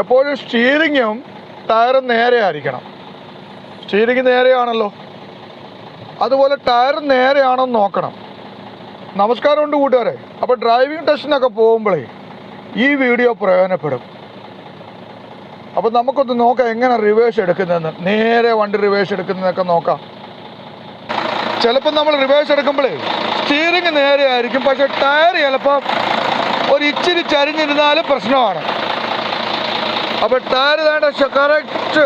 എപ്പോഴും സ്റ്റീറിങ്ങും ടയറും നേരെ ആയിരിക്കണം. സ്റ്റീറിങ് നേരെയാണല്ലോ. അതുപോലെ ടയർ നേരെയാണോ നോക്കണം. നമസ്കാരമുണ്ട് കൂട്ടുകാരെ. അപ്പോൾ ഡ്രൈവിംഗ് ടെസ്റ്റിനൊക്കെ പോകുമ്പോഴേ ഈ വീഡിയോ പ്രയോജനപ്പെടും. അപ്പോൾ നമുക്കൊന്ന് നോക്കാം എങ്ങനെ റിവേഴ്സ് എടുക്കുന്നതെന്ന്. നേരെ വണ്ടി റിവേഴ്സ് എടുക്കുന്നതൊക്കെ നോക്കാം. ചിലപ്പോൾ നമ്മൾ റിവേഴ്സ് എടുക്കുമ്പോഴേ സ്റ്റീറിങ് നേരെ ആയിരിക്കും. പക്ഷെ ടയർ ചിലപ്പോൾ ഒരു ഇച്ചിരി ചരിഞ്ഞിരുന്നാലും പ്രശ്നമാണ്. അപ്പോൾ ടയർ വേണ്ട കറക്റ്റ്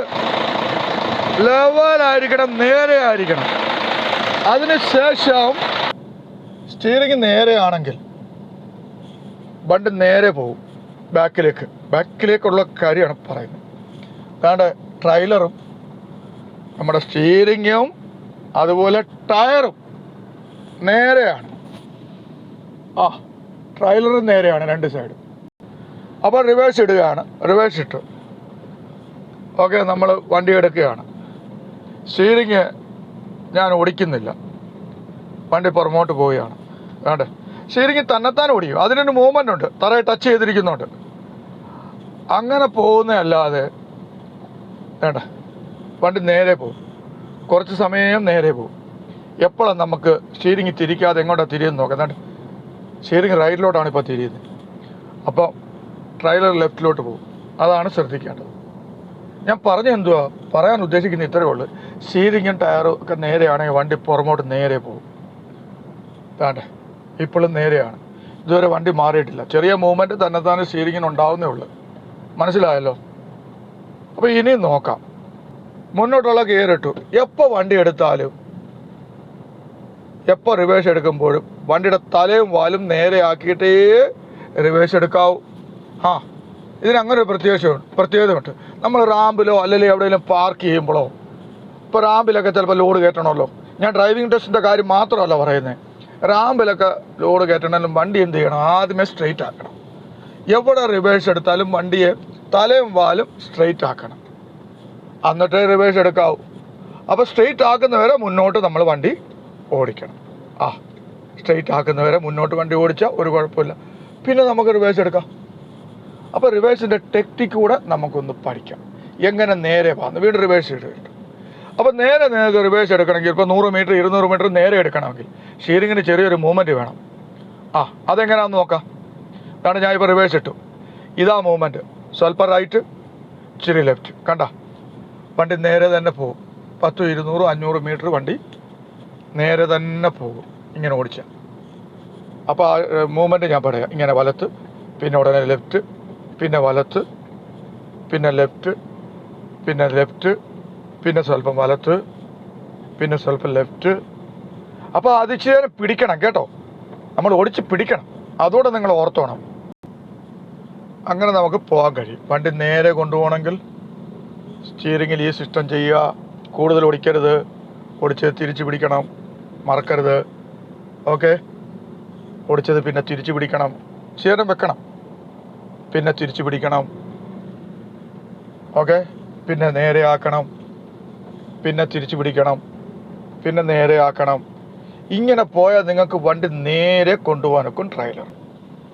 ലെവലായിരിക്കണം നേരെ ആയിരിക്കണം. അതിനുശേഷം സ്റ്റീറിങ് നേരെയാണെങ്കിൽ വണ്ടി നേരെ പോകും ബാക്കിലേക്ക് ബാക്കിലേക്കുള്ള കാര്യമാണ് പറയുന്നത്. അതാണ്ട് ട്രailer-ഉം നമ്മുടെ സ്റ്റീറിങ്ങും അതുപോലെ ടയറും നേരെയാണ്. ആ ട്രൈലറും നേരെയാണ് രണ്ട് സൈഡും അപ്പോൾ റിവേഴ്സ് ഇടുകയാണ്. റിവേഴ്സ് ഇട്ടു. ഓക്കെ നമ്മൾ വണ്ടി എടുക്കുകയാണ്. സ്റ്റീറിങ് ഞാൻ ഓടിക്കുന്നില്ല. വണ്ടി പുറമോട്ട് പോവുകയാണ്. വേണ്ടേ സ്റ്റീറിങ് തന്നെത്താൻ ഓടിക്കും. അതിനൊരു മൂവ്മെന്റ് ഉണ്ട്. തറയെ ടച്ച് ചെയ്തിരിക്കുന്നുണ്ട്. അങ്ങനെ പോകുന്നതല്ലാതെ വേണ്ട വണ്ടി നേരെ പോകും. കുറച്ച് സമയം നേരെ പോകും. എപ്പോഴാണ് നമുക്ക് സ്റ്റീറിങ് തിരിക്കാതെ എങ്ങോട്ടാണ് തിരിയെന്ന് നോക്കാം. എന്നിട്ട് സ്റ്റീറിങ് റൈറ്റിലോട്ടാണ് ഇപ്പോൾ തിരിയുന്നത്. അപ്പോൾ ട്രailer ലെഫ്റ്റിലോട്ട് പോകും. അതാണ് ശ്രദ്ധിക്കേണ്ടത്. ഞാൻ പറഞ്ഞ എന്തുവാ? പറയാൻ ഉദ്ദേശിക്കുന്ന ഇത്രയേ ഉള്ളൂ. സ്റ്റീറിങ്ങും ടയറും ഒക്കെ നേരെയാണെങ്കിൽ വണ്ടി പുറമോട്ട് നേരെ പോകും. വേണ്ടേ ഇപ്പോഴും നേരെയാണ്. ഇതുവരെ വണ്ടി മാറിയിട്ടില്ല. ചെറിയ മൂവ്മെന്റ് തന്നെത്താനെ സ്റ്റീറിങ്ങിന് ഉണ്ടാവുന്നേ ഉള്ളൂ. മനസ്സിലായല്ലോ? അപ്പോൾ ഇനിയും നോക്കാം. മുന്നോട്ടുള്ള ഗിയർ ഇട്ടു. എപ്പോൾ വണ്ടി എടുത്താലും എപ്പോൾ റിവേഴ്സ് എടുക്കുമ്പോഴും വണ്ടിയുടെ തലയും വാലും നേരെ ആക്കിയിട്ടേ റിവേഴ്സ് എടുക്കാവൂ. ആ ഇതിന് അങ്ങനെ ഒരു പ്രത്യേകത പ്രത്യേകതയുണ്ട്. നമ്മൾ റാമ്പിലോ അല്ലെങ്കിൽ എവിടെയെങ്കിലും പാർക്ക് ചെയ്യുമ്പോഴോ ഇപ്പോൾ റാമ്പിലൊക്കെ ചിലപ്പോൾ ലോഡ് കയറ്റണമല്ലോ. ഞാൻ ഡ്രൈവിംഗ് ടെസ്റ്റിന്റെ കാര്യം മാത്രമല്ല പറയുന്നത് റാമ്പിലൊക്കെ ലോഡ് കയറ്റണമെങ്കിലും വണ്ടി എന്ത് ചെയ്യണം? ആദ്യമേ സ്ട്രെയിറ്റ് ആക്കണം. എവിടെ റിവേഴ്സ് എടുത്താലും വണ്ടിയെ തലയും വാലും സ്ട്രെയിറ്റ് ആക്കണം. എന്നിട്ടേ റിവേഴ്സ് എടുക്കാവൂ. അപ്പോൾ സ്ട്രെയിറ്റ് ആക്കുന്നവരെ മുന്നോട്ട് നമ്മൾ വണ്ടി ഓടിക്കണം. ആ സ്ട്രെയിറ്റ് ആക്കുന്നവരെ മുന്നോട്ട് വണ്ടി ഓടിച്ചാൽ ഒരു കുഴപ്പമില്ല. പിന്നെ നമുക്ക് റിവേഴ്സ് എടുക്കാം. അപ്പോൾ റിവേഴ്സിന്റെ ടെക്നിക്ക് കൂടെ നമുക്കൊന്ന് പഠിക്കാം. എങ്ങനെ നേരെ പോകുന്നു വീണ്ടും റിവേഴ്സ് ഇട്ടിട്ട് അപ്പോൾ നേരെ നേരെ റിവേഴ്സ് എടുക്കണമെങ്കിൽ ഇപ്പോൾ നൂറ് മീറ്റർ ഇരുന്നൂറ് മീറ്റർ നേരെ എടുക്കണമെങ്കിൽ ഷീറിങ്ങിന് ചെറിയൊരു മൂവ്മെന്റ് വേണം. ആ അതെങ്ങനെയാണെന്ന് നോക്കാം. അതാണ് ഞാൻ ഇപ്പോൾ റിവേഴ്സ് ഇട്ടു. ഇതാ മൂവ്മെന്റ് സ്വല്പം റൈറ്റ് ഇച്ചിരി ലെഫ്റ്റ് കണ്ട? വണ്ടി നേരെ തന്നെ പോകും. പത്തും ഇരുന്നൂറും അഞ്ഞൂറ് മീറ്റർ വണ്ടി നേരെ തന്നെ പോകും. ഇങ്ങനെ ഓടിച്ച. അപ്പോൾ ആ മൂവ്മെന്റ് ഞാൻ പറയാം. ഇങ്ങനെ വലത്ത് പിന്നെ ഉടനെ ലെഫ്റ്റ് പിന്നെ വലത്ത് പിന്നെ ലെഫ്റ്റ് പിന്നെ ലെഫ്റ്റ് പിന്നെ സ്വല്പം വലത്ത് പിന്നെ സ്വല്പം ലെഫ്റ്റ്. അപ്പോൾ അത് ഇച്ചിരി പിടിക്കണം കേട്ടോ. നമ്മൾ ഓടിച്ച് പിടിക്കണം. അതോടെ നിങ്ങൾ ഓർത്തോണം. അങ്ങനെ നമുക്ക് പോകാൻ കഴിയും. വണ്ടി നേരെ കൊണ്ടുപോകണമെങ്കിൽ സ്റ്റിയറിങ്ങിൽ ഈ സിസ്റ്റം ചെയ്യുക. കൂടുതൽ ഓടിക്കരുത്. ഓടിച്ച് തിരിച്ച് പിടിക്കണം. മറക്കരുത്. ഓക്കെ ഓടിച്ചത് പിന്നെ തിരിച്ച് പിടിക്കണം. ചേരം വെക്കണം. പിന്നെ തിരിച്ചു പിടിക്കണം. ഓക്കെ പിന്നെ നേരെ ആക്കണം. പിന്നെ തിരിച്ചു പിടിക്കണം. പിന്നെ നേരെ ആക്കണം. ഇങ്ങനെ പോയാൽ നിങ്ങൾക്ക് വണ്ടി നേരെ കൊണ്ടുപോകാനൊക്കും ട്രailer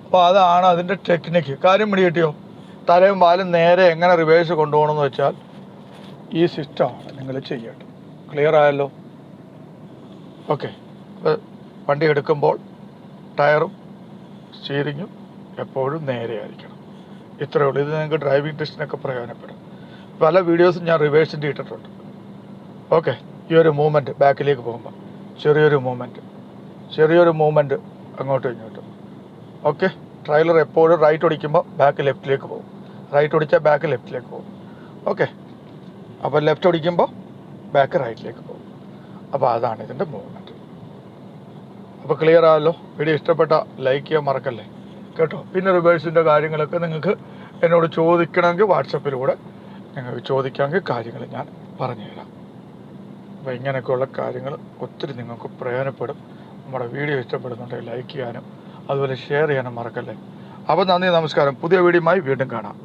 അപ്പോൾ അതാണ് അതിന്റെ ടെക്നിക്ക് കാര്യം പിടി കിട്ടിയോ? തലയും വാലും നേരെ എങ്ങനെ റിവേഴ്സ് കൊണ്ടുപോകണമെന്ന് വെച്ചാൽ ഈ സിസ്റ്റമാണ് നിങ്ങൾ ചെയ്യേണ്ടത്. ക്ലിയർ ആയല്ലോ? ഓക്കെ വണ്ടി എടുക്കുമ്പോൾ ടയറും സ്റ്റീറിങ്ങും എപ്പോഴും നേരെ ആയിരിക്കണം. ഇത്രയേ ഉള്ളൂ. ഇത് നിങ്ങൾക്ക് ഡ്രൈവിംഗ് ടെസ്റ്റിനൊക്കെ പ്രയോജനപ്പെടും. പല വീഡിയോസും ഞാൻ റിവേഴ്സിന്റെ ഇട്ടിട്ടുണ്ട്. ഓക്കെ ഈ ഒരു മൂവ്മെന്റ് ബാക്കിലേക്ക് പോകുമ്പോൾ ചെറിയൊരു മൂവ്മെന്റ് ചെറിയൊരു മൂവ്മെന്റ് അങ്ങോട്ടും ഇങ്ങോട്ടും. ഓക്കെ ട്രailer എപ്പോഴും റൈറ്റ് ഓടിക്കുമ്പോൾ ബാക്ക് ലെഫ്റ്റിലേക്ക് പോകും. റൈറ്റ് ഓടിച്ചാൽ ബാക്ക് ലെഫ്റ്റിലേക്ക് പോകും. ഓക്കെ അപ്പോൾ ലെഫ്റ്റ് ഓടിക്കുമ്പോൾ ബാക്ക് റൈറ്റിലേക്ക് പോകും. അപ്പോൾ അതാണ് ഇതിന്റെ മൂവ്മെന്റ് അപ്പോൾ ക്ലിയർ ആയല്ലോ വീഡിയോ ഇഷ്ടപ്പെട്ട ലൈക്ക് ചെയ്യാൻ മറക്കല്ലേ? കേട്ടോ. പിന്നെ റിവേഴ്സിന്റെ കാര്യങ്ങളൊക്കെ നിങ്ങൾക്ക് എന്നോട് ചോദിക്കണമെങ്കിൽ വാട്സപ്പിലൂടെ നിങ്ങൾക്ക് ചോദിക്കാമെങ്കിൽ കാര്യങ്ങൾ ഞാൻ പറഞ്ഞുതരാം അപ്പോൾ ഇങ്ങനെയൊക്കെയുള്ള കാര്യങ്ങൾ ഒത്തിരി നിങ്ങൾക്ക് പ്രയോജനപ്പെടും. നമ്മുടെ വീഡിയോ ഇഷ്ടപ്പെടുന്നുണ്ടെങ്കിൽ ലൈക്ക് ചെയ്യാനും അതുപോലെ ഷെയർ ചെയ്യാനും മറക്കല്ലേ. അപ്പോൾ നന്ദി നമസ്കാരം. പുതിയ വീഡിയോയുമായി വീണ്ടും കാണാം.